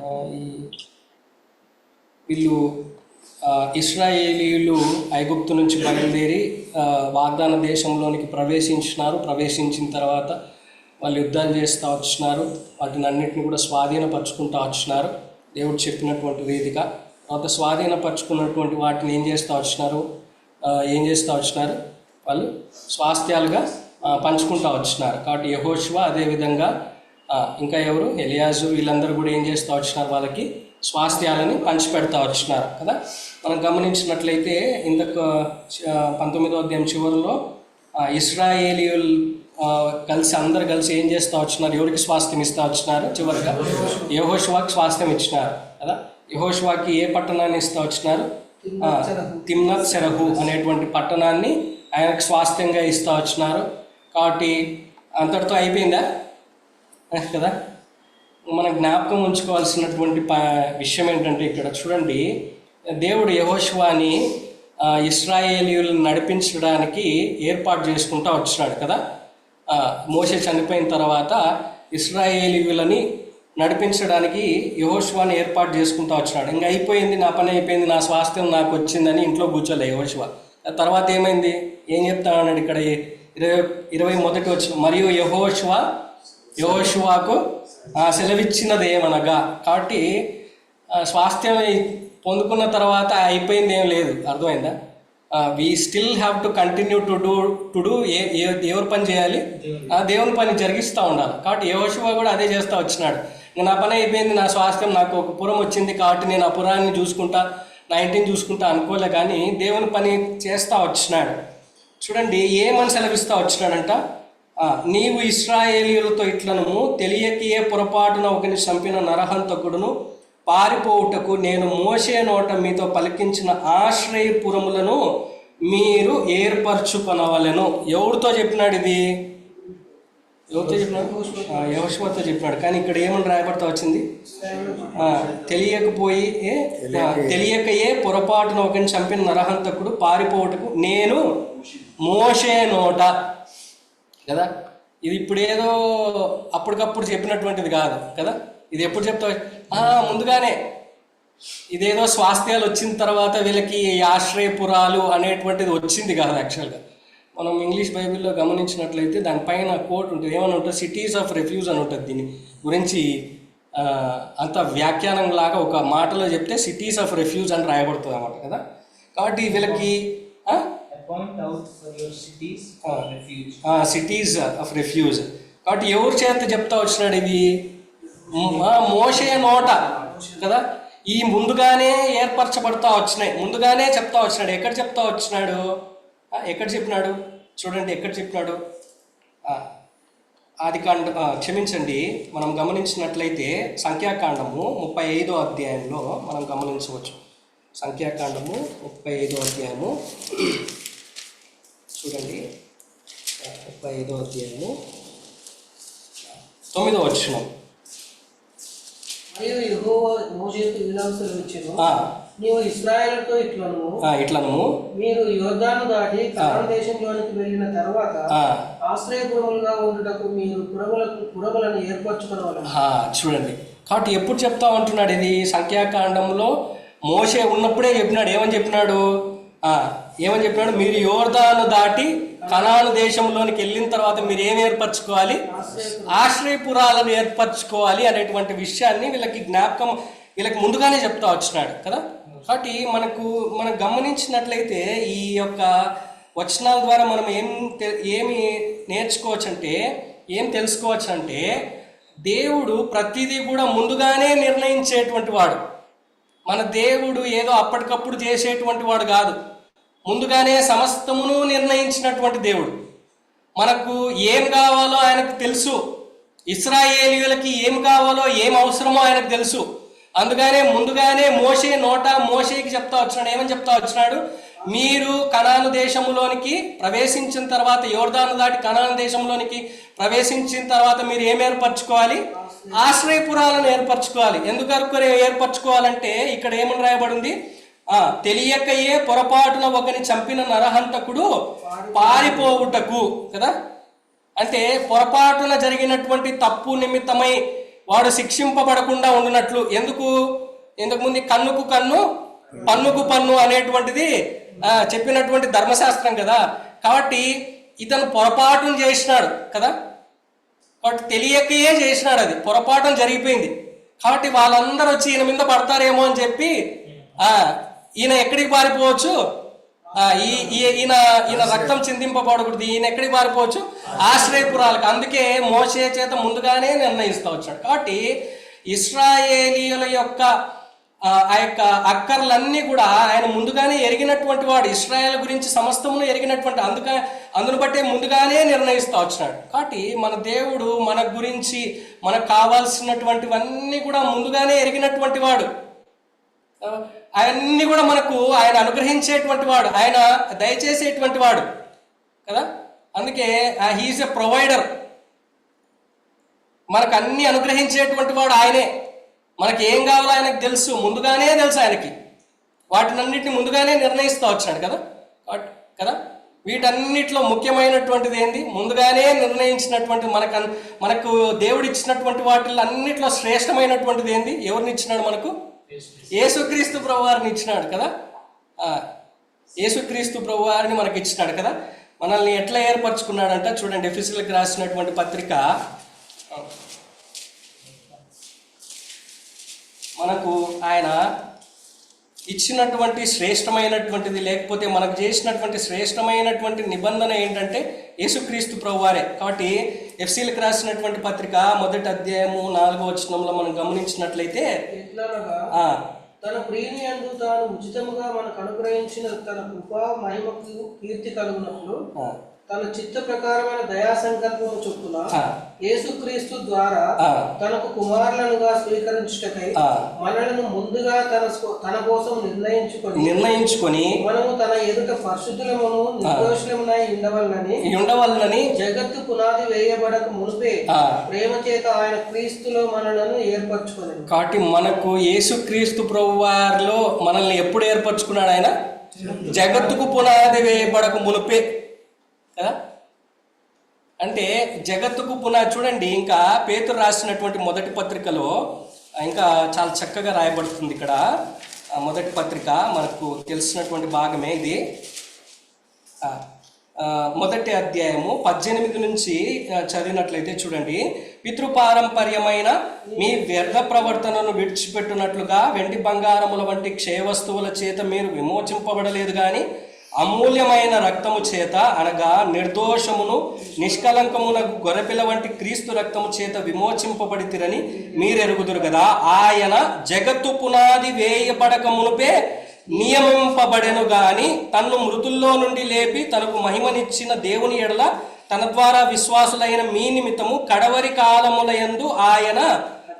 ఈ వీళ్ళు ఇస్రాయేలీలు ఐగుప్తు నుంచి బయలుదేరి వాగ్దాన దేశంలోనికి ప్రవేశించినారు. ప్రవేశించిన తర్వాత వాళ్ళు యుద్ధాలు చేస్తూ వచ్చినారు. వాటిని అన్నింటిని కూడా స్వాధీనపరచుకుంటూ వచ్చినారు. దేవుడు చెప్పినటువంటి వేదిక. తర్వాత స్వాధీనపరచుకున్నటువంటి వాటిని ఏం చేస్తూ వచ్చినారు? ఏం చేస్తూ వచ్చినారు? వాళ్ళు స్వాస్థ్యాలుగా పంచుకుంటూ వచ్చినారు. కాబట్టి యహోశివ అదేవిధంగా ఇంకా ఎవరు? ఎలియాజు వీళ్ళందరూ కూడా ఏం చేస్తూ వచ్చినారు వాళ్ళకి? స్వాస్థ్యాలని పంచిపెడతా వచ్చినారు కదా? మనం గమనించినట్లయితే ఇంతకు పంతొమ్మిదో అధ్యాయం చివరిలో ఇస్రాయేలియుల్ కలిసి అందరు కలిసి ఏం చేస్తూ వచ్చినారు? ఎవరికి స్వాస్థ్యం ఇస్తూ వచ్చినారు? చివరిగా యహోష్వాకి స్వాస్థ్యం ఇచ్చినారు కదా? యహోష్వాకి ఏ పట్టణాన్ని ఇస్తూ వచ్చినారు? తిమ్నత్ సెరహు అనేటువంటి పట్టణాన్ని ఆయనకు స్వాస్థ్యంగా ఇస్తూ వచ్చినారు. కాబట్టి అంతటితో అయిపోయిందా? కదా? మన జ్ఞాపకం ఉంచుకోవాల్సినటువంటి విషయం ఏంటంటే ఇక్కడ చూడండి. దేవుడు యహోశివాని ఇస్రాయేలీలను నడిపించడానికి ఏర్పాటు చేసుకుంటూ వచ్చినాడు కదా? ఆ, మోషే చనిపోయిన తర్వాత ఇస్రాయేలీలని నడిపించడానికి యహోశివాని ఏర్పాటు చేసుకుంటూ వచ్చినాడు. ఇంకా అయిపోయింది నా పని అయిపోయింది నా స్వాస్థ్యం నాకు వచ్చిందని ఇంట్లో కూర్చోలే యహోశివ తర్వాత ఏమైంది? ఏం చెప్తా అన్నాడు ఇక్కడ ఇరవై ఇరవై మొదటి వచ్చిన మరియు యహోశివ యహోషువాకు సెలవిచ్చినది ఏమనగా కాబట్టి స్వాస్థ్యం పొందుకున్న తర్వాత అయిపోయింది ఏం లేదు. అర్థమైందా? We still have to continue to do to do ఏ ఏ- ఎవరి పని చేయాలి? ఆ దేవుని పని జరిగిస్తూ ఉండాలి. కాబట్టి యహోషువా కూడా అదే చేస్తూ వచ్చినాడు. నా పని అయిపోయింది నా స్వాస్థ్యం నాకు ఒక పురం వచ్చింది కాబట్టి నేను ఆ పురాన్ని చూసుకుంటా నా ఇంటిని చూసుకుంటా అనుకోలే కానీ దేవుని పని చేస్తూ వచ్చినాడు. చూడండి ఏమని సెలవిస్తూ వచ్చినాడంట? నీవు ఇస్రాయేలీలతో ఇట్లను తెలియకయే పొరపాటున ఒకని చంపిన నరహంతకుడును పారిపోవుటకు నేను మోసే నోట మీతో పలికించిన ఆశ్రయపురములను మీరు ఏర్పరచుకొనవలెను. ఎవరితో చెప్పినాడు ఇది? ఎవరితో చెప్పినాడు? ఆ, యెహోషువతో చెప్పినాడు. కానీ ఇక్కడ ఏమని రాయబడతా వచ్చింది? తెలియకపోయి తెలియకయే. పొరపాటున ఒకరిని చంపిన నరహంతకుడు పారిపోవటకు నేను మోసే నోట కదా? ఇది ఇప్పుడేదో అప్పటికప్పుడు చెప్పినటువంటిది కాదు కదా? ఇది ఎప్పుడు చెప్తావు? ముందుగానే. ఇదేదో స్వాస్థ్యాలు వచ్చిన తర్వాత వీళ్ళకి ఆశ్రయపురాలు అనేటువంటిది వచ్చింది కాదు యాక్చువల్గా మనం ఇంగ్లీష్ బైబిల్లో గమనించినట్లయితే దానిపైన కోట్ ఉంటుంది. ఏమని ఉంటుంది? సిటీస్ ఆఫ్ రెఫ్యూజ్ అని ఉంటుంది దీని గురించి అంత వ్యాఖ్యానం లాగా ఒక మాటలో చెప్తే సిటీస్ ఆఫ్ రెఫ్యూజ్ అని రాయబడుతుంది అన్నమాట కదా? కాబట్టి వీళ్ళకి point out for your cities refuge cities of refuge కాబట్టి ఎవరి చేత చెప్తా వచ్చినాడు ఇది మోసే నోట కదా? ఈ ముందుగానే ఏర్పరచబడతా వచ్చినాయి. ముందుగానే చెప్తా వచ్చినాడు. ఎక్కడ చెప్తా వచ్చినాడు? ఎక్కడ చెప్పినాడు? చూడండి ఎక్కడ చెప్పినాడు? అది ఆది కాండ క్షమించండి. మనం గమనించినట్లయితే సంఖ్యాకాండము ముప్పై ఐదో అధ్యాయంలో మనం గమనించవచ్చు. సంఖ్యాకాండము ముప్పై ఐదో అధ్యాయము. చూడండి. ముప్పై ఐదో అధ్యాయము. తొమ్మిదో వచ్చిన నీవు ఇస్రాయేలుతో ఇట్లను ఇట్లను మీరు యోర్దాను దాటి కనాన్ దేశంలోనికి వెళ్ళిన తర్వాత ఆశ్రయపురములుగా ఉండుటకు మీరు పురములకు పురములను ఏర్పరచుకోవాలి చూడండి. కాబట్టి ఎప్పుడు చెప్తా ఉంటున్నాడు ఇది? సంఖ్యాకాండంలో మోసే ఉన్నప్పుడే చెప్పినాడు. ఏమని చెప్పినాడు? ఏమని చెప్పినాడు? మీరు యోర్దాను దాటి కనాను దేశంలోనికి వెళ్ళిన తర్వాత మీరు ఏం ఏర్పరచుకోవాలి? ఆశ్రయపురాలను ఏర్పరచుకోవాలి అనేటువంటి విషయాన్ని వీళ్ళకి జ్ఞాపకం వీళ్ళకి ముందుగానే చెప్తా వచ్చినాడు కదా? కాబట్టి మనకు మనం గమనించినట్లయితే ఈ యొక్క వచనాల ద్వారా మనం ఏం తె- ఏమి నేర్చుకోవచ్చు అంటే ఏం తెలుసుకోవచ్చు అంటే దేవుడు ప్రతిదీ కూడా ముందుగానే నిర్ణయించేటువంటి వాడు. మన దేవుడు ఏదో అప్పటికప్పుడు చేసేటువంటి వాడు కాదు. ముందుగానే సమస్తమును నిర్ణయించినటువంటి దేవుడు. మనకు ఏం కావాలో ఆయనకు తెలుసు. ఇస్రాయేలీయులకి ఏం కావాలో ఏం అవసరమో ఆయనకు తెలుసు. అందుకనే ముందుగానే మోసే నోట మోసేకి చెప్తా వచ్చినాడు. ఏమని చెప్తా వచ్చినాడు? మీరు కణాను దేశంలోనికి ప్రవేశించిన తర్వాత యోర్దాను దాటి కణాను దేశంలోనికి ప్రవేశించిన తర్వాత మీరు ఏం ఏర్పరచుకోవాలి? ఆశ్రయపురాలను ఏర్పరచుకోవాలి. ఎందుకు ఏర్పరచుకోవాలంటే ఇక్కడ ఏమని రాయబడింది? ఉంది తెలియకయే పొరపాటున ఒకని చంపిన నరహంతకుడు పారిపోవుటకు కదా? అంటే పొరపాటున జరిగినటువంటి తప్పు నిమిత్తమై వాడు శిక్షింపబడకుండా ఉండినట్లు. ఎందుకు? ఇంతకు ముందు కన్నుకు కన్ను పన్నుకు పన్ను అనేటువంటిది ఆ, చెప్పినటువంటి ధర్మశాస్త్రం కదా. కాబట్టి ఇతను పొరపాటును చేసినాడు కదా? కాబట్టి తెలియకయే చేసినాడు అది. పొరపాటున జరిగిపోయింది. కాబట్టి వాళ్ళందరూ వచ్చి ఈయన మీద పడతారేమో అని చెప్పి ఆ ఈయన ఎక్కడికి పారిపోవచ్చు? ఈ ఈయన ఈయన రక్తం చిందింపబడకూడదు. ఈయన ఎక్కడికి పారిపోవచ్చు? ఆశ్రయపురాలకు. అందుకే మోసే చేత ముందుగానే నిర్ణయిస్తూ వచ్చాడు. కాబట్టి ఇస్రాయేలీయుల యొక్క ఆ యొక్క అక్కర్లన్నీ కూడా ఆయన ముందుగానే ఎరిగినటువంటి వాడు. ఇస్రాయల్ గురించి సమస్తమును ఎరిగినటువంటి అందుక అందును బట్టే ముందుగానే నిర్ణయిస్తూ వచ్చినాడు కాబట్టి మన దేవుడు మన గురించి మనకు కావాల్సినటువంటివన్నీ కూడా ముందుగానే ఎరిగినటువంటి వాడు. అవన్నీ కూడా మనకు ఆయన అనుగ్రహించేటువంటి వాడు ఆయన దయచేసేటువంటి వాడు కదా? అందుకే హీఈస్ ఎ ప్రొవైడర్ మనకు అన్ని అనుగ్రహించేటువంటి వాడు ఆయనే. మనకి ఏం కావాలో ఆయనకు తెలుసు ముందుగానే తెలుసు ఆయనకి. వాటినన్నిటిని ముందుగానే నిర్ణయిస్తూ వచ్చాడు కదా? కదా? వీటన్నిటిలో ముఖ్యమైనటువంటిది ఏంది? ముందుగానే నిర్ణయించినటువంటి మనకు మనకు దేవుడు ఇచ్చినటువంటి వాటిల్లో అన్నిట్లో శ్రేష్టమైనటువంటిది ఏంది? ఎవరిని ఇచ్చినాడు మనకు? యేసుక్రీస్తు ప్రభు వారిని ఇచ్చినాడు కదా? యేసుక్రీస్తు ప్రభు వారిని మనకి ఇచ్చినాడు కదా? మనల్ని ఎట్లా ఏర్పరచుకున్నాడంట చూడండి ఎఫీసులకు రాసినటువంటి పత్రిక. మనకు ఆయన ఇచ్చినటువంటి శ్రేష్టమైనటువంటిది లేకపోతే మనకు చేసినటువంటి శ్రేష్టమైనటువంటి నిబంధన ఏంటంటే యేసుక్రీస్తు ప్రభువారే. కాబట్టి ఎఫ్సీలకు రాసినటువంటి పత్రిక మొదటి అధ్యాయము నాలుగో వచనంలో మనం గమనించినట్లయితే తన ప్రియుని అందు తాను ఉచితముగా మనకు అనుగ్రహించిన తన కృపా మహిమకు కీర్తి కలుగునట్లు ఆ, తన చిత్త ప్రకారమైన దయా సంకల్పము చొప్పున యేసుక్రీస్తు ద్వారా ఆ, తనకు కుమారులనుగా స్వీకరించుటకై ఆ. మనలను ముందుగా తన తన కోసం నిర్ణయించుకొని నిర్ణయించుకొని మనము తన ఎదుట పరిశుద్ధులమును నిర్దోషులమునై ఉండవలనని ఈ ఉండవలనని జగత్తు పునాది వేయబడక మునిపే ఆ, ప్రేమ చేత ఆయన క్రీస్తులో మనలను ఏర్పరచుకొనను కాబట్టి మనకు యేసుక్రీస్తు ప్రభు వారిలో మనల్ని ఎప్పుడు ఏర్పరచుకున్నాడు ఆయన? జగత్తుకు పునాది వేయబడక మునిపే కదా అంటే జగత్తుకు పునాది చూడండి ఇంకా పేతురు రాసినటువంటి మొదటి పత్రికలో ఇంకా చాలా చక్కగా రాయబడుతుంది ఇక్కడ. మొదటి పత్రిక మనకు తెలిసినటువంటి భాగమే ఇది. మొదటి అధ్యాయము పద్దెనిమిది నుంచి చదివినట్లయితే చూడండి. పితృపారంపర్యమైన మీ వ్యర్థ ప్రవర్తనను విడిచిపెట్టినట్లుగా వెండి బంగారముల వంటి క్షయ వస్తువుల చేత మీరు విమోచింపబడలేదు కానీ అమూల్యమైన రక్తము చేత అనగా నిర్దోషమును నిష్కలంకమున గొర్రెపిల్ల వంటి క్రీస్తు రక్తము చేత విమోచింపబడితిరని మీరెరుగుదురు కదా ఆయన జగత్తు పునాది వేయబడక మునుపే నియమింపబడెను గాని తన్ను మృతుల్లో నుండి లేపి తనకు మహిమనిచ్చిన దేవుని ఎడల తన ద్వారా విశ్వాసులైన మీ నిమిత్తము కడవరి కాలముల యందు ఆయన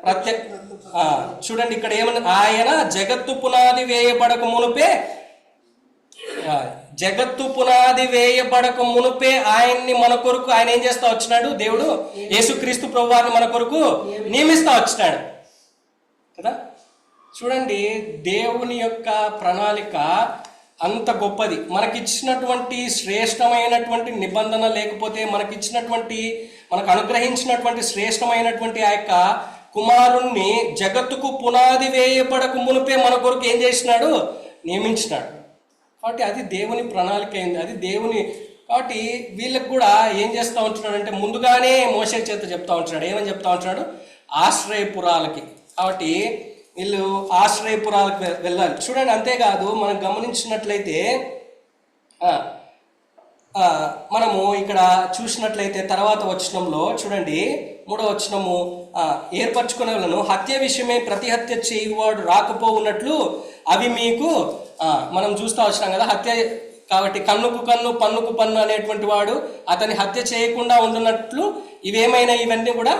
ప్రత్య చూడండి ఇక్కడ ఏమన్నా ఆయన జగత్తు పునాది వేయబడక మునుపే జగత్తు పునాది వేయబడక మునుపే ఆయన్ని మన కొరకు ఆయన ఏం చేస్తా వచ్చినాడు? దేవుడు యేసుక్రీస్తు ప్రభువారిని మన కొరకు నియమిస్తా వచ్చినాడు. కదా? చూడండి దేవుని యొక్క ప్రణాళిక అంత గొప్పది. మనకిచ్చినటువంటి శ్రేష్టమైనటువంటి నిబంధన లేకపోతే మనకిచ్చినటువంటి మనకు అనుగ్రహించినటువంటి శ్రేష్టమైనటువంటి ఆ యొక్క కుమారుణ్ణి జగత్తుకు పునాది వేయబడక మునిపే మన కొరకు ఏం చేసినాడు? నియమించినాడు. కాబట్టి అది దేవుని ప్రణాళిక అయింది. అది దేవుని కాబట్టి వీళ్ళకి కూడా ఏం చేస్తూ ఉంటున్నాడు అంటే ముందుగానే మోసే చేత చెప్తా ఉంటున్నాడు. ఏమని చెప్తా ఉంటున్నాడు? ఆశ్రయపురాలకి. కాబట్టి వీళ్ళు ఆశ్రయపురాలకు వెళ్ళాలి. చూడండి అంతేకాదు మనం గమనించినట్లయితే మనము ఇక్కడ చూసినట్లయితే తర్వాత వచనంలో చూడండి మూడో వచనము ఏర్పరచుకునే వాళ్ళను హత్య విషయమే ప్రతి హత్య చేయువాడు రాకపోవున్నట్లు అవి మీకు మనం చూస్తూ వచ్చినాం కదా హత్య కాబట్టి కన్నుకు కన్ను పన్నుకు పన్ను అనేటువంటి వాడు అతని హత్య చేయకుండా ఉండున్నట్లు ఇవేమైనా ఇవన్నీ కూడా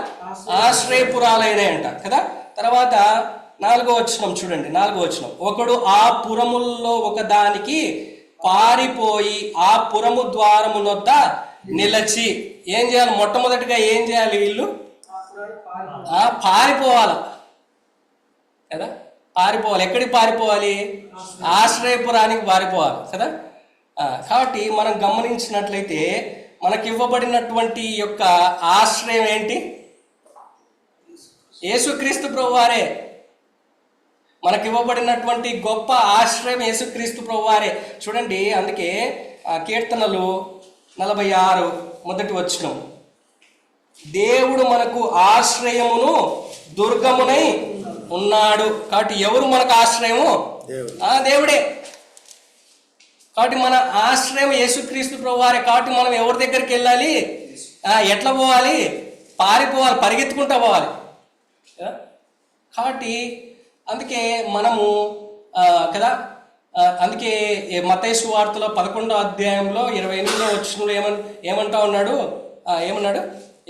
ఆశ్రయపురాలైనాయంట కదా? తర్వాత నాలుగో వచనం చూడండి నాలుగో వచనం. ఒకడు ఆ పురముల్లో ఒకదానికి పారిపోయి ఆ పురము ద్వారము నొద్ద నిలచి ఏం చేయాలి? మొట్టమొదటిగా ఏం చేయాలి వీళ్ళు? ఆ పారిపోవాలి కదా? పారిపోవాలి. ఎక్కడికి పారిపోవాలి? ఆశ్రయపురానికి పారిపోవాలి కదా? కాబట్టి మనం గమనించినట్లయితే మనకి ఇవ్వబడినటువంటి యొక్క ఆశ్రయం ఏంటి? యేసుక్రీస్తు ప్రభువారే. మనకి ఇవ్వబడినటువంటి గొప్ప ఆశ్రయం యేసుక్రీస్తు ప్రభువారే. చూడండి అందుకే కీర్తనలు నలభై ఆరు మొదటి వచ్చిన దేవుడు మనకు ఆశ్రయమును దుర్గమునై ఉన్నాడు. కాబట్టి ఎవరు మనకు ఆశ్రయము? దేవుడు. ఆ దేవుడే. కాబట్టి మన ఆశ్రయం యేసుక్రీస్తు ప్రభు వారే కాబట్టి మనం ఎవరి దగ్గరికి వెళ్ళాలి? ఎట్లా పోవాలి? పారిపోవాలి పరిగెత్తుకుంటా పోవాలి? కాబట్టి అందుకే మనము కదా? అందుకే మతైసు వార్తలో పదకొండో అధ్యాయంలో ఇరవై ఎనిమిదిలో వచ్చిన ఏమన్ ఏమంటా ఉన్నాడు? ఏమన్నాడు?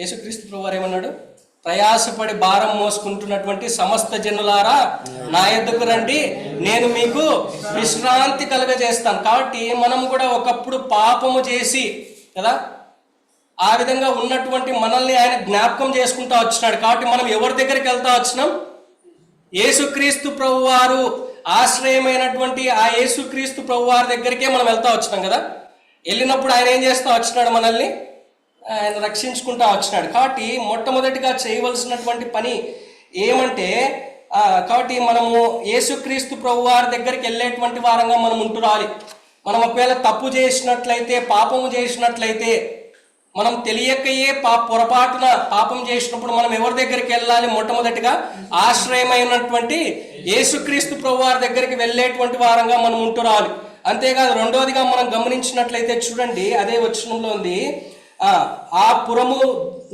యేసుక్రీస్తు ప్రభు వారు ఏమన్నాడు? ప్రయాసపడి భారం మోసుకుంటున్నటువంటి సమస్త జనులారా నా ఎద్దుకు రండి. నేను మీకు విశ్రాంతి కలగజేస్తాను. కాబట్టి మనం కూడా ఒకప్పుడు పాపము చేసి కదా? ఆ విధంగా ఉన్నటువంటి మనల్ని ఆయన జ్ఞాపకం చేసుకుంటా వచ్చినాడు. కాబట్టి మనం ఎవరి దగ్గరికి వెళ్తా వచ్చినాం? యేసుక్రీస్తు ప్రభు వారు ఆశ్రయమైనటువంటి ఆ యేసుక్రీస్తు ప్రభు వారి దగ్గరికే మనం వెళ్తా వచ్చినాం కదా? వెళ్ళినప్పుడు ఆయన ఏం చేస్తా వచ్చినాడు మనల్ని? ఆయన రక్షించుకుంటా వచ్చినాడు. కాబట్టి మొట్టమొదటిగా చేయవలసినటువంటి పని ఏమంటే కాబట్టి మనము యేసుక్రీస్తు ప్రభు వారి దగ్గరికి వెళ్ళేటువంటి వారంగా మనం ఉంటురాలి మనం ఒకవేళ తప్పు చేసినట్లయితే పాపము చేసినట్లయితే మనం తెలియకయే పా పొరపాటున పాపం చేసినప్పుడు మనం ఎవరి దగ్గరికి వెళ్ళాలి? మొట్టమొదటిగా ఆశ్రయమైనటువంటి యేసుక్రీస్తు ప్రభు వారి దగ్గరికి వెళ్ళేటువంటి వారంగా మనం ఉంటురాలి అంతేకాదు రెండవదిగా మనం గమనించినట్లయితే చూడండి అదే వచనంలో ఉంది. ఆ, పురము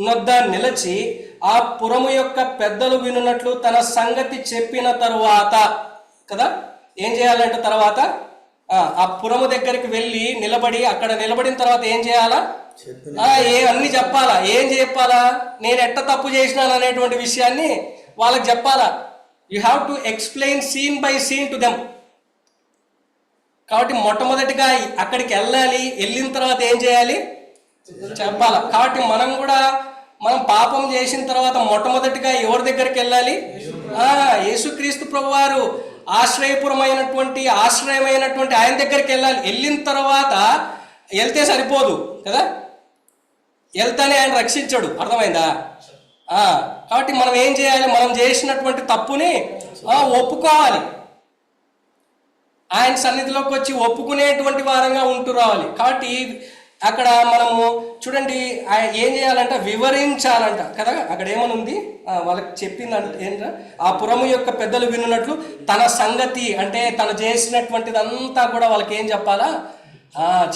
నొద్ద నిలిచి ఆ పురము యొక్క పెద్దలు వినున్నట్లు తన సంగతి చెప్పిన తరువాత కదా? ఏం చేయాలంటే తర్వాత ఆ, పురము దగ్గరికి వెళ్ళి నిలబడి అక్కడ నిలబడిన తర్వాత ఏం చేయాలా? ఏ అన్ని చెప్పాలా? ఏం చెప్పాలా? నేను ఎట్ట తప్పు చేసినాను అనేటువంటి విషయాన్ని వాళ్ళకి చెప్పాలా? You have to explain scene by scene to them కాబట్టి మొట్టమొదటిగా అక్కడికి వెళ్ళాలి వెళ్ళిన తర్వాత ఏం చేయాలి? చెప్పాలా? కాబట్టి మనం కూడా మనం పాపం చేసిన తర్వాత మొట్టమొదటిగా ఎవరి దగ్గరికి వెళ్ళాలి? ఆ యేసుక్రీస్తు ప్రభువారు ఆశ్రయపురమైనటువంటి ఆశ్రయమైనటువంటి ఆయన దగ్గరికి వెళ్ళాలి. వెళ్ళిన తర్వాత వెళ్తే సరిపోదు కదా? వెళ్తానే ఆయన రక్షించాడు. అర్థమైందా? ఆ, కాబట్టి మనం ఏం చేయాలి? మనం చేసినటువంటి తప్పుని ఒప్పుకోవాలి. ఆయన సన్నిధిలోకి వచ్చి ఒప్పుకునేటువంటి వారంగా ఉంటూ రావాలి. కాబట్టి అక్కడ మనము చూడండి ఏం చేయాలంట? వివరించాలంట. కదా? అక్కడ ఏమనుంది? ఉంది వాళ్ళకి చెప్పిందంట. ఏంట ఆ పురము యొక్క పెద్దలు వినున్నట్లు తన సంగతి అంటే తను చేసినటువంటిదంతా కూడా వాళ్ళకి ఏం చెప్పాలా?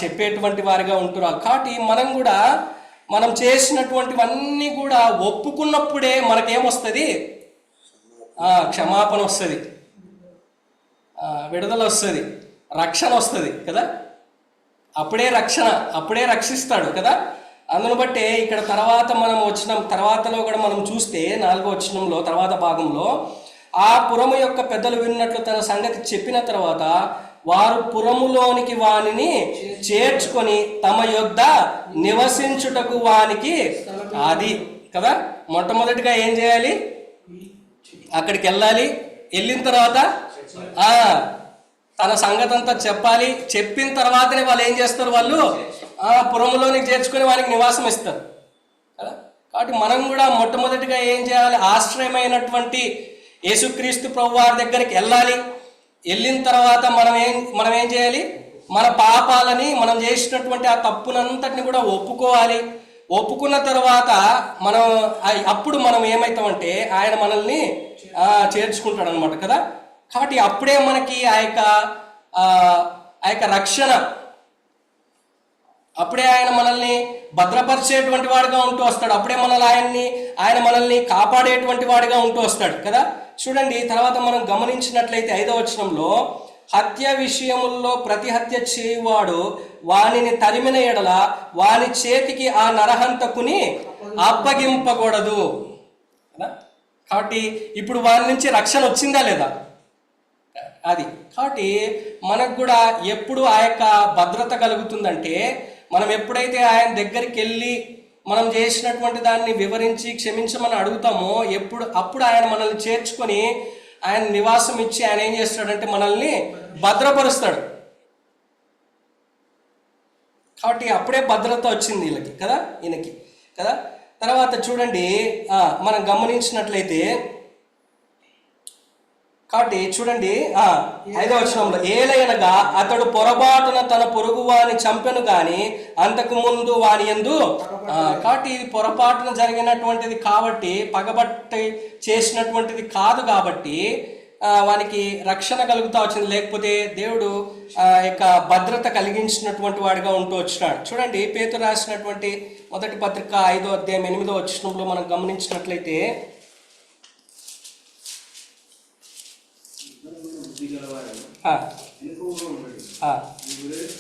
చెప్పేటువంటి వారిగా ఉంటున్నారు కాబట్టి మనం కూడా మనం చేసినటువంటివన్నీ కూడా ఒప్పుకున్నప్పుడే మనకేమొస్తుంది? క్షమాపణ వస్తుంది. విడుదల వస్తుంది. రక్షణ వస్తుంది. కదా? అప్పుడే రక్షణ అప్పుడే రక్షిస్తాడు కదా? అందును బట్టే ఇక్కడ తర్వాత మనం వచ్చిన తర్వాతలో కూడా మనం చూస్తే నాలుగో వచ్చినంలో తర్వాత భాగంలో ఆ పురము యొక్క పెద్దలు విన్నట్లు తన సంగతి చెప్పిన తర్వాత వారు పురములోనికి వానిని చేర్చుకొని తమ యొద్ద నివసించుటకు వానికి అది కదా? మొట్టమొదటిగా ఏం చేయాలి? అక్కడికి వెళ్ళాలి. వెళ్ళిన తర్వాత తన సంగతి అంతా చెప్పాలి. చెప్పిన తర్వాతనే వాళ్ళు ఏం చేస్తారు వాళ్ళు? ఆ పురములోనికి చేర్చుకొని వారికి నివాసం ఇస్తారు. కదా? కాబట్టి మనం కూడా మొట్టమొదటిగా ఏం చేయాలి? ఆశ్రయమైనటువంటి యేసుక్రీస్తు ప్రభు వారి దగ్గరికి వెళ్ళాలి. వెళ్ళిన తర్వాత మనం ఏం మనం ఏం చేయాలి? మన పాపాలని మనం చేసినటువంటి ఆ తప్పునంతటిని కూడా ఒప్పుకోవాలి. ఒప్పుకున్న తర్వాత మనం అప్పుడు మనం ఏమవుతామంటే ఆయన మనల్ని చేర్చుకుంటాడు అనమాట కదా? కాబట్టి అప్పుడే మనకి ఆ యొక్క ఆ యొక్క రక్షణ. అప్పుడే ఆయన మనల్ని భద్రపరిచేటువంటి వాడుగా ఉంటూ వస్తాడు. అప్పుడే మనల్ని ఆయన్ని ఆయన మనల్ని కాపాడేటువంటి వాడుగా ఉంటూ వస్తాడు కదా? చూడండి తర్వాత మనం గమనించినట్లయితే ఐదవ వచనంలో హత్య విషయముల్లో ప్రతి హత్య చేయువాడు వానిని తరిమిన ఎడల వాని చేతికి ఆ నరహంతకుని అప్పగింపకూడదు కదా? కాబట్టి ఇప్పుడు వాని నుంచి రక్షణ వచ్చిందా లేదా? అది. కాబట్టి మనకు కూడా ఎప్పుడు ఆ యొక్క భద్రత కలుగుతుందంటే మనం ఎప్పుడైతే ఆయన దగ్గరికి వెళ్ళి మనం చేసినటువంటి దాన్ని వివరించి క్షమించమని అడుగుతామో ఎప్పుడు అప్పుడు ఆయన మనల్ని చేర్చుకొని ఆయన నివాసం ఇచ్చి ఆయన ఏం చేస్తాడంటే మనల్ని భద్రపరుస్తాడు. కాబట్టి అప్పుడే భద్రత వచ్చింది వీళ్ళకి కదా? ఈయనకి కదా? తర్వాత చూడండి మనం గమనించినట్లయితే కాబట్టి చూడండి ఐదో ఐదవ వచనంలో ఏలయనగా అతడు పొరపాటున తన పొరుగు వాని చంపెను కానీ అంతకు ముందు వాని ఎందు కాబట్టి ఇది పొరపాటున జరిగినటువంటిది కాబట్టి పగబట్టి చేసినటువంటిది కాదు కాబట్టి వానికి రక్షణ కలుగుతా వచ్చింది. లేకపోతే దేవుడు యొక్క భద్రత కలిగించినటువంటి వాడిగా ఉంటూ వచ్చినాడు. చూడండి పేతురు రాసినటువంటి మొదటి పత్రిక ఐదో అధ్యాయం ఎనిమిదో వచ్చినప్పుడు మనం గమనించినట్లయితే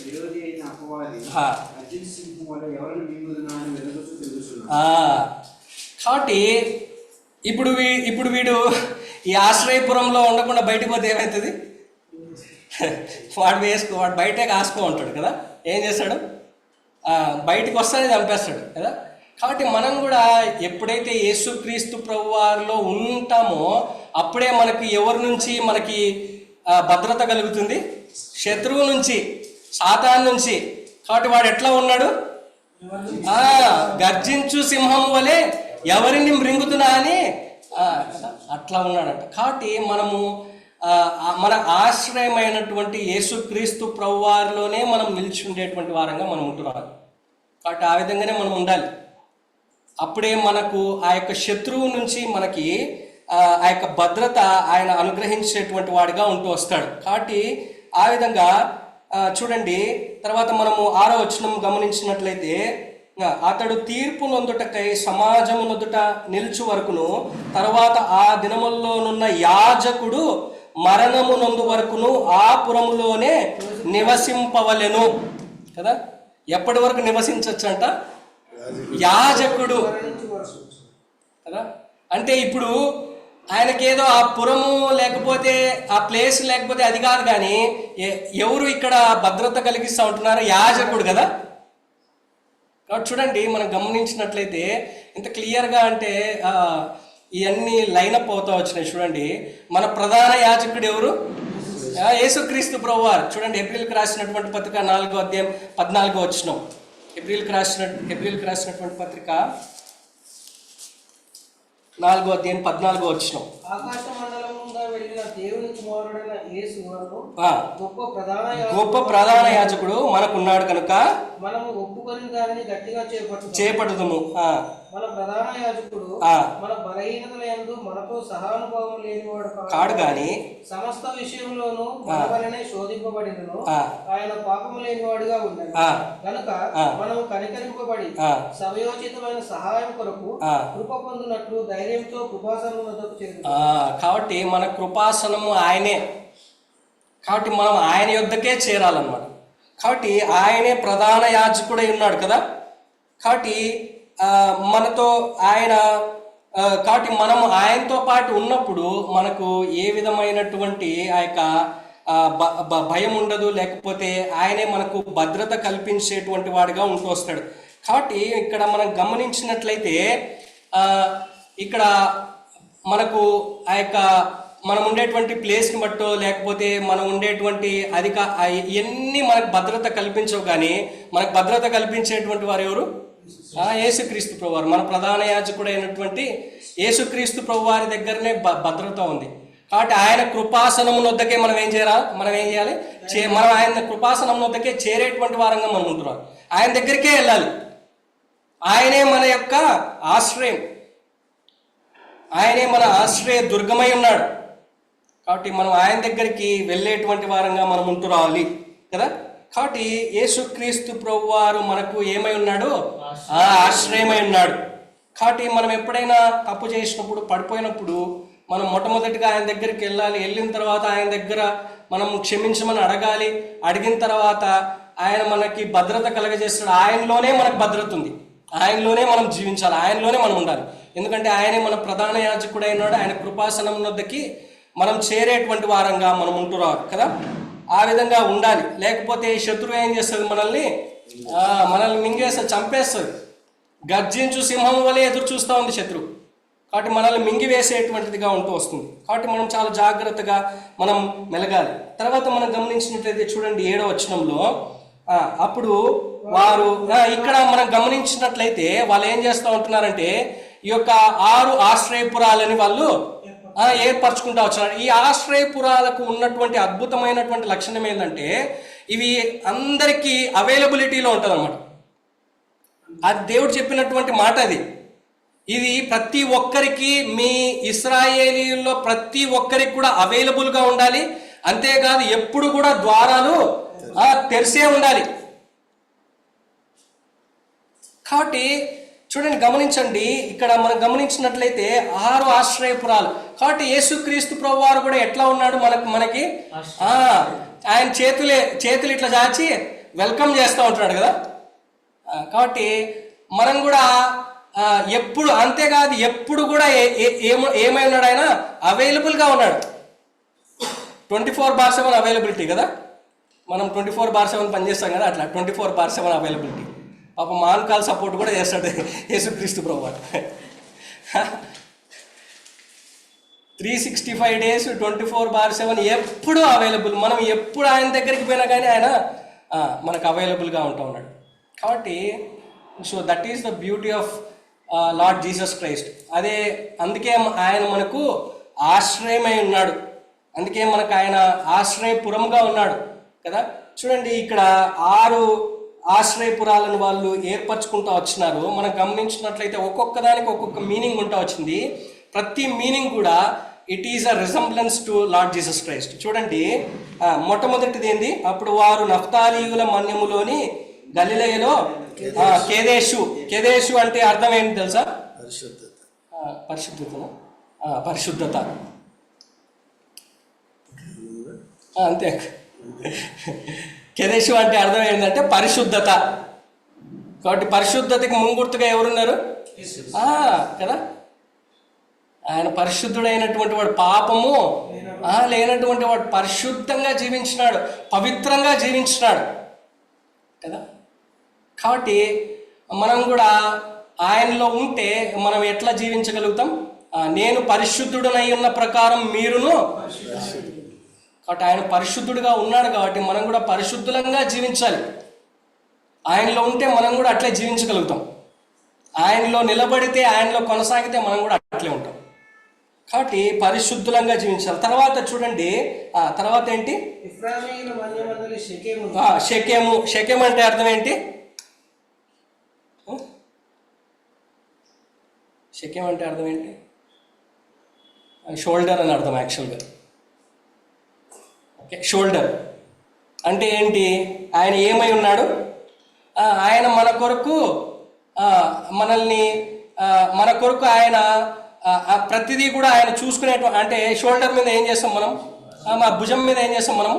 విరోధి అయిన అపవాది అర్జున్ సింహం వల్ల ఎవరిని అని కాబట్టి ఇప్పుడు వీ ఇప్పుడు వీడు ఈ ఆశ్రయపురంలో ఉండకుండా బయటకు పోతే ఏమవుతుంది వాడు వేసుకో వాడు బయటే కాసుకో ఉంటాడు కదా? ఏం చేస్తాడు? బయటకు బయటికి వస్తానే చంపేస్తాడు కదా? కాబట్టి మనం కూడా ఎప్పుడైతే యేసుక్రీస్తు ప్రభువారిలో ఉంటామో అప్పుడే మనకి ఎవరి నుంచి మనకి భద్రత కలుగుతుంది. శత్రువు నుంచి సాతాన్ నుంచి. కాబట్టి వాడు ఎట్లా ఉన్నాడు? గర్జించు సింహం వలె ఎవరిని మృంగుతున్నా అని అట్లా ఉన్నాడంట. కాబట్టి మనము మన ఆశ్రయమైనటువంటి యేసుక్రీస్తు ప్రభువారిలోనే మనం నిలిచి ఉండేటువంటి వారంగా మనం ఉంటున్నాం. కాబట్టి ఆ విధంగానే మనం ఉండాలి. అప్పుడే మనకు ఆ యొక్క శత్రువు నుంచి మనకి ఆ యొక్క భద్రత ఆయన అనుగ్రహించేటువంటి వాడిగా ఉంటూ వస్తాడు. కాబట్టి ఆ విధంగా చూడండి తర్వాత మనము ఆరో వచనం గమనించినట్లయితే అతడు తీర్పు నొందుటకై సమాజము నొద్దుట నిలుచు వరకును తర్వాత ఆ దినముల్లోనున్న యాజకుడు మరణము నొందు వరకును ఆ పురములోనే నివసింపవలెను. కదా? ఎప్పటి వరకు నివసించవచ్చంట యాజకుడు కదా? అంటే ఇప్పుడు ఆయనకేదో ఆ పురము లేకపోతే ఆ ప్లేస్ లేకపోతే అది కాదు కానీ ఎ- ఎవరు ఇక్కడ భద్రత కలిగిస్తూ ఉంటున్నారు యాజకుడు కదా? కాబట్టి చూడండి మనం గమనించినట్లయితే ఇంత క్లియర్గా అంటే ఇవన్నీ లైనప్ అవుతా వచ్చినాయి చూడండి. మన ప్రధాన యాజకుడు ఎవరు? యేసుక్రీస్తు ప్రభువారు. చూడండి ఏప్రిల్కి రాసినటువంటి పత్రిక నాలుగో అధ్యాయం పద్నాలుగో వచ్చినాం ఏప్రిల్కి రాసిన ఏప్రిల్కి రాసినటువంటి పత్రిక నాలుగో అధ్యాయం పద్నాలుగో వచ్చినాం గొప్ప ప్రధాన యాజకుడు. యాజకుడు మనకున్నాడు కనుక మనము ఒప్పుకొని దానిని గట్టిగా చేపట్టు చేపడుదుము ఆ, మన ప్రధాన యాజకుడు. మన బలహీనతల యందు మనతో సహానుభావం లేనివాడు కాడు. గాని సమస్త విషయంలోనూ మన వలనే శోధింపబడినను. ఆయన పాపము లేనివాడుగా ఉన్నాడు కనుక. మనము కనికరింపబడి ఆ, సమయోచితమైన సహాయం కొరకు. కృప పొందినట్లు ధైర్యంతో కృపాసనం వద్దకు చేరుతాం ఆ, కాబట్టి మన కృపాసనము ఆయనే కాబట్టి మనం ఆయన యొద్దకే చేరాలన్నమాట కాబట్టి ఆయనే ప్రధాన యాజకుడై ఉన్నాడు కదా కాబట్టి మనతో ఆయన కాబట్టి మనం ఆయనతో పాటు ఉన్నప్పుడు మనకు ఏ విధమైనటువంటి ఆ యొక్క భయం ఉండదు లేకపోతే ఆయనే మనకు భద్రత కల్పించేటువంటి వాడిగా ఉంటూ వస్తాడు. కాబట్టి ఇక్కడ మనం గమనించినట్లయితే ఇక్కడ మనకు ఆ యొక్క మనం ఉండేటువంటి ప్లేస్ని బట్టో లేకపోతే మనం ఉండేటువంటి అధిక ఇవన్నీ మనకు భద్రత కల్పించవు కానీ మనకు భద్రత కల్పించేటువంటి వారు ఎవరు? ఆ, యేసుక్రీస్తు ప్రభువారు మన ప్రధాన యాజకుడు అయినటువంటి యేసుక్రీస్తు ప్రభువారి దగ్గరనే భ- భద్రత ఉంది. కాబట్టి ఆయన కృపాసనం వద్దకే మనం ఏం చేయరా మనం ఏం చేయాలి? చే మనం ఆయన కృపాసనం వద్దకే చేరేటువంటి వారంగా మనం ఉంటున్నాం. ఆయన దగ్గరికే వెళ్ళాలి. ఆయనే మన యొక్క ఆశ్రయం. ఆయనే మన ఆశ్రయ దుర్గమై ఉన్నాడు. కాబట్టి మనం ఆయన దగ్గరికి వెళ్ళేటువంటి వారంగా మనం ఉంటూ రావాలి కదా? కాబట్టి యేసుక్రీస్తు ప్రభు వారు మనకు ఏమై ఉన్నాడు? ఆ ఆశ్రయమై ఉన్నాడు. కాబట్టి మనం ఎప్పుడైనా తప్పు చేసినప్పుడు పడిపోయినప్పుడు మనం మొట్టమొదటిగా ఆయన దగ్గరికి వెళ్ళాలి. వెళ్ళిన తర్వాత ఆయన దగ్గర మనం క్షమించమని అడగాలి. అడిగిన తర్వాత ఆయన మనకి భద్రత కలగజేస్తాడు. ఆయనలోనే మనకు భద్రత ఉంది. ఆయనలోనే మనం జీవించాలి. ఆయనలోనే మనం ఉండాలి. ఎందుకంటే ఆయనే మన ప్రధాన యాజకుడు అయినాడు ఆయన కృపాసనం వద్దకి మనం చేరేటువంటి వారంగా మనం ఉంటున్నాం కదా? ఆ విధంగా ఉండాలి. లేకపోతే శత్రువు ఏం చేస్తుంది మనల్ని? మనల్ని మింగేస్తుంది చంపేస్తుంది గర్జించు సింహం వలె ఎదురు చూస్తూ ఉంది శత్రువు. కాబట్టి మనల్ని మింగివేసేటువంటిదిగా ఉంటూ వస్తుంది. కాబట్టి మనం చాలా జాగ్రత్తగా మనం మెలగాలి. తర్వాత మనం గమనించినట్లయితే చూడండి ఏడో వచనంలో అప్పుడు వారు ఇక్కడ మనం గమనించినట్లయితే వాళ్ళు ఏం చేస్తూ ఉంటున్నారంటే ఈ యొక్క ఆరు ఆశ్రయపురాలని వాళ్ళు ఏర్పరచుకుంటా వచ్చారు ఈ ఆశ్రయపురాలకు ఉన్నటువంటి అద్భుతమైనటువంటి లక్షణం ఏంటంటే ఇవి అందరికీ అవైలబిలిటీలో ఉంటుందన్నమాట. అది దేవుడు చెప్పినటువంటి మాట అది. ఇది ప్రతి ఒక్కరికి మీ ఇస్రాయేలీల్లో ప్రతి ఒక్కరికి కూడా అవైలబుల్గా ఉండాలి. అంతేకాదు ఎప్పుడు కూడా ద్వారాలు తెరిసే ఉండాలి. కాబట్టి చూడండి గమనించండి. ఇక్కడ మనం గమనించినట్లయితే ఆరు ఆశ్రయపురాలు కాబట్టి యేసుక్రీస్తు ప్రభు వారు కూడా ఎట్లా ఉన్నాడు మనకు మనకి? ఆయన చేతులే చేతులు ఇట్లా చాచి వెల్కమ్ చేస్తూ ఉంటున్నాడు కదా? కాబట్టి మనం కూడా ఎప్పుడు అంతేకాదు ఎప్పుడు కూడా ఏ- ఏ- ఏమై ఉన్నాడు ఆయన? అవైలబుల్గా ఉన్నాడు. Twenty four bar seven availability కదా? మనం ట్వంటీ ఫోర్ బార్ సెవెన్ పనిచేస్తాం కదా అట్లా twenty four bar seven availability పాప మాన్ కాల్ సపోర్ట్ కూడా చేస్తాడు యేసుక్రీస్తు ప్రభు. Three sixty five days twenty four bar seven ఎప్పుడు అవైలబుల్ మనం ఎప్పుడు ఆయన దగ్గరికి పోయినా కానీ ఆయన మనకు అవైలబుల్గా ఉంటా ఉన్నాడు. కాబట్టి so that is the beauty of Lord Jesus Christ అదే అందుకే ఆయన మనకు ఆశ్రయమై ఉన్నాడు. అందుకే మనకు ఆయన ఆశ్రయపురంగా ఉన్నాడు. కదా? చూడండి ఇక్కడ ఆరు ఆశ్రయపురాలను వాళ్ళు ఏర్పరచుకుంటూ వచ్చినారు. మనం గమనించినట్లయితే ఒక్కొక్క దానికి ఒక్కొక్క మీనింగ్ ఉంటా వచ్చింది. ప్రతి మీనింగ్ కూడా it is a resemblance to Lord Jesus Christ చూడండి మొట్టమొదటిది ఏంది? అప్పుడు వారు నఫ్తాలీయుల మన్యములోని గలిలయలో కేదేశు. కేదేశు అంటే అర్థం ఏంటి తెలుసా? పరిశుద్ధత. పరిశుద్ధత ఆ, అంతే. కెదేశు అంటే అర్థం ఏంటంటే పరిశుద్ధత. కాబట్టి పరిశుద్ధతకి ముంగుర్తుగా ఎవరున్నారు? కదా? ఆయన పరిశుద్ధుడైనటువంటి వాడు పాపము లేనటువంటి వాడు పరిశుద్ధంగా జీవించినాడు పవిత్రంగా జీవించినాడు. కదా? కాబట్టి మనం కూడా ఆయనలో ఉంటే మనం ఎట్లా జీవించగలుగుతాం? నేను పరిశుద్ధుడనై ఉన్న ప్రకారం మీరును కాబట్టి ఆయన పరిశుద్ధుడిగా ఉన్నాడు కాబట్టి మనం కూడా పరిశుద్ధులంగా జీవించాలి. ఆయనలో ఉంటే మనం కూడా అట్లే జీవించగలుగుతాం. ఆయనలో నిలబడితే ఆయనలో కొనసాగితే మనం కూడా అట్లే ఉంటాం. కాబట్టి పరిశుద్ధులంగా జీవించాలి. తర్వాత చూడండి తర్వాత ఏంటి? షెకేము షెకెము షెకెం అంటే అర్థం ఏంటి? షెకెం అంటే అర్థం ఏంటి? షోల్డర్ అని అర్థం యాక్చువల్గా. షోల్డర్. అంటే ఏంటి? ఆయన ఏమై ఉన్నాడు? ఆయన మన కొరకు మనల్ని మన కొరకు ఆయన ప్రతిదీ కూడా ఆయన చూసుకునేట అంటే షోల్డర్ మీద ఏం చేస్తాం మనం? మా భుజం మీద ఏం చేస్తాం మనం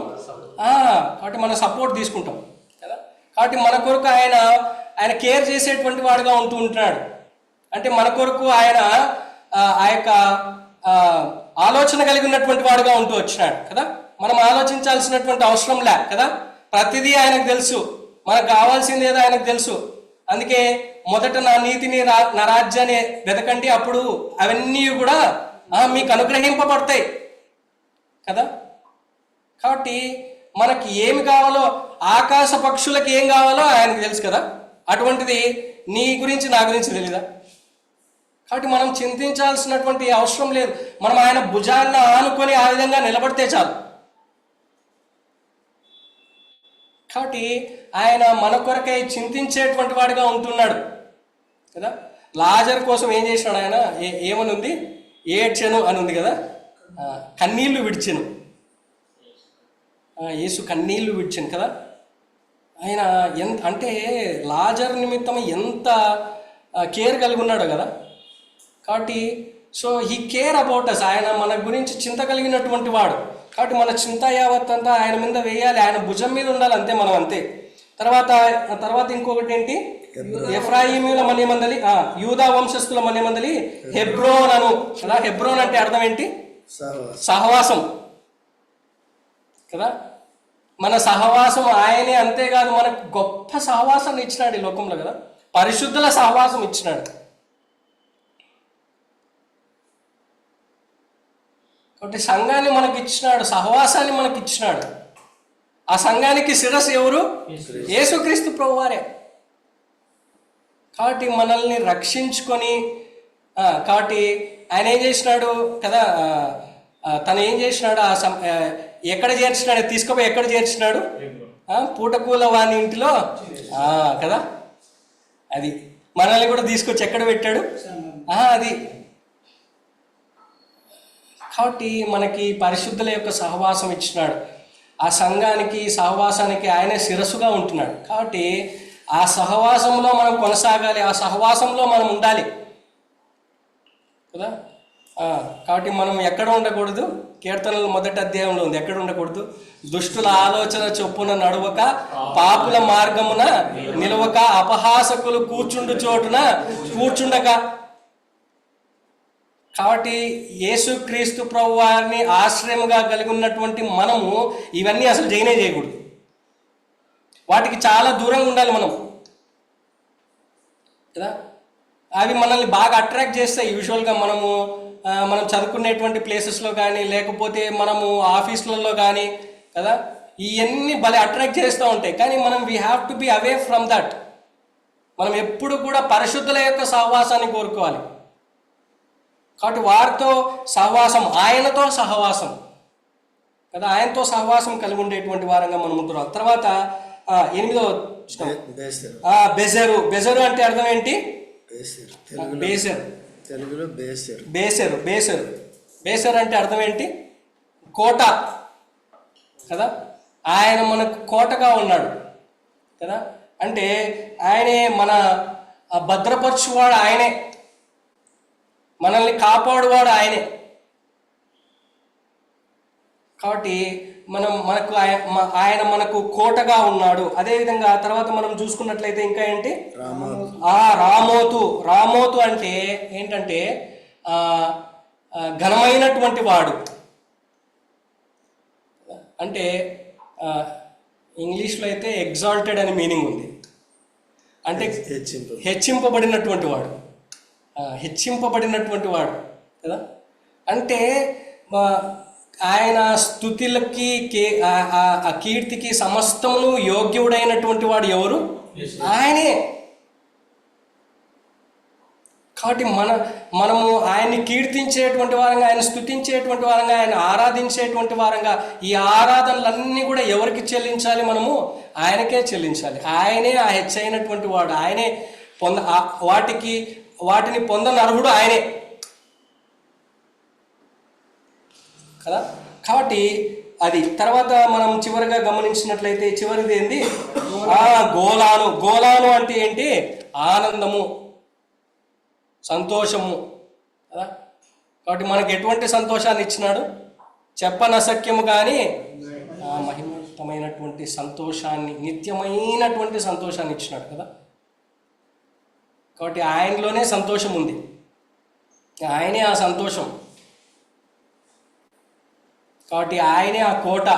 కాబట్టి మనం సపోర్ట్ తీసుకుంటాం కదా? కాబట్టి మన కొరకు ఆయన ఆయన కేర్ చేసేటువంటి వాడుగా ఉంటూ ఉంటున్నాడు. అంటే మన కొరకు ఆయన ఆ, యొక్క ఆలోచన కలిగి ఉన్నటువంటి వాడుగా ఉంటూ వచ్చినాడు కదా? మనం ఆలోచించాల్సినటువంటి అవసరం లే కదా? ప్రతిదీ ఆయనకు తెలుసు. మనకు కావాల్సింది ఏదో ఆయనకు తెలుసు. అందుకే మొదట నా నీతిని రా నా రాజ్యాన్ని వెతకండి అప్పుడు అవన్నీ కూడా మీకు అనుగ్రహింపబడతాయి. కదా? కాబట్టి మనకి ఏమి కావాలో ఆకాశ పక్షులకి ఏం కావాలో ఆయనకు తెలుసు కదా? అటువంటిది నీ గురించి నా గురించి తెలీదా? కాబట్టి మనం చింతించాల్సినటువంటి అవసరం లేదు. మనం ఆయన భుజాన్ని ఆనుకొని ఆ విధంగా నిలబడితే చాలు. కాబట్టి ఆయన మన కొరకై చింతించేటువంటి వాడిగా ఉంటున్నాడు. కదా? లాజర్ కోసం ఏం చేసినాడు ఆయన? ఏ ఏమని ఉంది ఏడ్చను అని ఉంది కదా కన్నీళ్ళు విడిచెను. యేసు కన్నీళ్ళు విడిచాను కదా? ఆయన ఎంత అంటే లాజర్ నిమిత్తం ఎంత కేర్ కలిగి ఉన్నాడు కదా? కాబట్టి so he care about us ఆయన మన గురించి చింత కలిగినటువంటి వాడు. కాబట్టి మన చింత యావత్ అంతా ఆయన మీద వేయాలి. ఆయన భుజం మీద ఉండాలి అంతే మనం అంతే. తర్వాత తర్వాత ఇంకొకటి ఏంటి? ఎఫ్రాయిమీల మన్యమందలి ఆ, యూదా వంశస్థుల మన్యమందలి హెబ్రోన్ అను కదా హెబ్రోన్ అంటే అర్థం ఏంటి? సహవాసం. సహవాసం. కదా? మన సహవాసం ఆయనే అంతేకాదు మనకు గొప్ప సహవాసాన్ని ఇచ్చినాడు ఈ లోకంలో కదా. పరిశుద్ధుల సహవాసం ఇచ్చినాడు. కాబట్టి సంఘాన్ని మనకి ఇచ్చినాడు సహవాసాన్ని మనకి ఇచ్చినాడు ఆ సంఘానికి శిరస్సు ఎవరు? యేసుక్రీస్తు. ప్రభువారే. కాబట్టి మనల్ని రక్షించుకొని కాబట్టి ఆయన ఏం చేసినాడు కదా తను ఏం చేసినాడు? ఆ సం ఎక్కడ చేర్చినాడు? తీసుకుపోయి ఎక్కడ చేర్చినాడు? పూటకూల వాని ఇంటిలో? కదా. అది. మనల్ని కూడా తీసుకొచ్చి ఎక్కడ పెట్టాడు? అది. కాబట్టి మనకి పరిశుద్ధుల యొక్క సహవాసం ఇచ్చినాడు. ఆ సంఘానికి సహవాసానికి ఆయనే శిరస్సుగా ఉంటున్నాడు. కాబట్టి ఆ సహవాసంలో మనం కొనసాగాలి ఆ సహవాసంలో మనం ఉండాలి. కదా? కాబట్టి మనం ఎక్కడ ఉండకూడదు? కీర్తనలు మొదటి అధ్యాయంలో ఉంది. ఎక్కడ ఉండకూడదు? దుష్టుల ఆలోచన చొప్పున నడవక పాపుల మార్గమున నిలవక అపహాసకులు కూర్చుండు చోటున కూర్చుండక. కాబట్టి యేసుక్రీస్తు ప్రభు వారిని ఆశ్రయముగా కలిగి ఉన్నటువంటి మనము ఇవన్నీ అసలు చేయనే చేయకూడదు. వాటికి చాలా దూరంగా ఉండాలి మనం. కదా? అవి మనల్ని బాగా అట్రాక్ట్ చేస్తాయి యూజువల్గా మనము మనం చదువుకునేటువంటి ప్లేసెస్లో కానీ లేకపోతే మనము ఆఫీసులలో కానీ కదా? ఇవన్నీ భలే అట్రాక్ట్ చేస్తూ ఉంటాయి. కానీ మనం we have to be away from that మనం ఎప్పుడు కూడా పరిశుద్ధుల యొక్క సహవాసాన్ని కోరుకోవాలి. కాబట్టి వారితో సహవాసం ఆయనతో సహవాసం. కదా ఆయనతో సహవాసం కలిగి ఉండేటువంటి వారంగా మనం ఉంటున్నాం తర్వాత ఎనిమిదో బెజరు బెజరు అంటే అర్థం ఏంటి? బేసర్. తెలుగులో బేసరు. బేసర్. బేసరు అంటే అర్థం ఏంటి? కోట. కదా ఆయన మనకు కోటగా ఉన్నాడు. కదా అంటే ఆయనే మన భద్రపరచువాడు ఆయనే. మనల్ని కాపాడువాడు ఆయనే. కాబట్టి మనం మనకు ఆయన మనకు కోటగా ఉన్నాడు. అదేవిధంగా తర్వాత మనం చూసుకున్నట్లయితే ఇంకా ఏంటి? ఆ రామోతు. రామోతు అంటే ఏంటంటే ఘనమైనటువంటి వాడు. అంటే ఇంగ్లీష్లో అయితే ఎగ్జాల్టెడ్ అని మీనింగ్ ఉంది. అంటే హెచ్చింపు హెచ్చింపబడినటువంటి వాడు. హెచ్చింపబడినటువంటి వాడు కదా? అంటే మా ఆయన స్థుతులకి కే ఆ- కీర్తికి సమస్తమును యోగ్యుడైనటువంటి వాడు ఎవరు? ఆయనే. కాబట్టి మన మనము ఆయన్ని కీర్తించేటువంటి వారంగా ఆయన స్థుతించేటువంటి వారంగా ఆయన ఆరాధించేటువంటి వారంగా ఈ ఆరాధనలన్నీ కూడా ఎవరికి చెల్లించాలి మనము? ఆయనకే చెల్లించాలి. ఆయనే ఆ హెచ్చైనటువంటి వాడు. ఆయనే పొంద వాటికి వాటిని పొందనర్హుడు ఆయనే. కదా? కాబట్టి అది తర్వాత మనం చివరిగా గమనించినట్లయితే చివరిది ఏంది? ఆ గోలాను. గోలాను అంటే ఏంటి? ఆనందము సంతోషము. కదా? కాబట్టి మనకు ఎటువంటి సంతోషాన్ని ఇచ్చినాడు? చెప్పనసక్యము కానీ ఆ మహిమతమైనటువంటి సంతోషాన్ని నిత్యమైనటువంటి సంతోషాన్ని ఇచ్చినాడు కదా? కాబట్టి ఆయనలోనే సంతోషం ఉంది. ఆయనే ఆ సంతోషం. కాబట్టి ఆయనే ఆ కోట.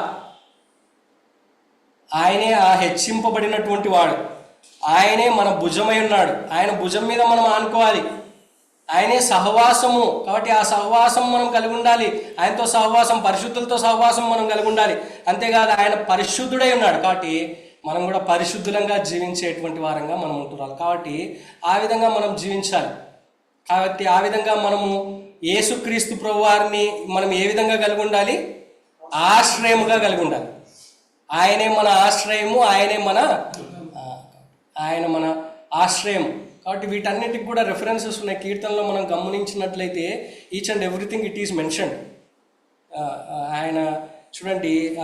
ఆయనే ఆ హెచ్చింపబడినటువంటి వాడు. ఆయనే మన భుజమై ఉన్నాడు. ఆయన భుజం మీద మనం ఆనుకోవాలి. ఆయనే సహవాసము. కాబట్టి ఆ సహవాసం మనం కలిగి ఉండాలి. ఆయనతో సహవాసం పరిశుద్ధులతో సహవాసం మనం కలిగి ఉండాలి. అంతేకాదు ఆయన పరిశుద్ధుడై ఉన్నాడు. కాబట్టి మనం కూడా పరిశుద్ధులంగా జీవించేటువంటి వారంగా మనం ఉంటున్నాం. కాబట్టి ఆ విధంగా మనం జీవించాలి. కాబట్టి ఆ విధంగా మనము యేసుక్రీస్తు ప్రభు వారిని మనం ఏ విధంగా కలిగి ఉండాలి? ఆశ్రయముగా కలిగి ఉండాలి. ఆయనే మన ఆశ్రయము ఆయనే మన ఆయన మన ఆశ్రయం కాబట్టి వీటన్నిటికి కూడా రెఫరెన్సెస్ ఉన్నాయి. కీర్తనలో మనం గమనించినట్లయితే each and everything it is mention ఆయన చూడండి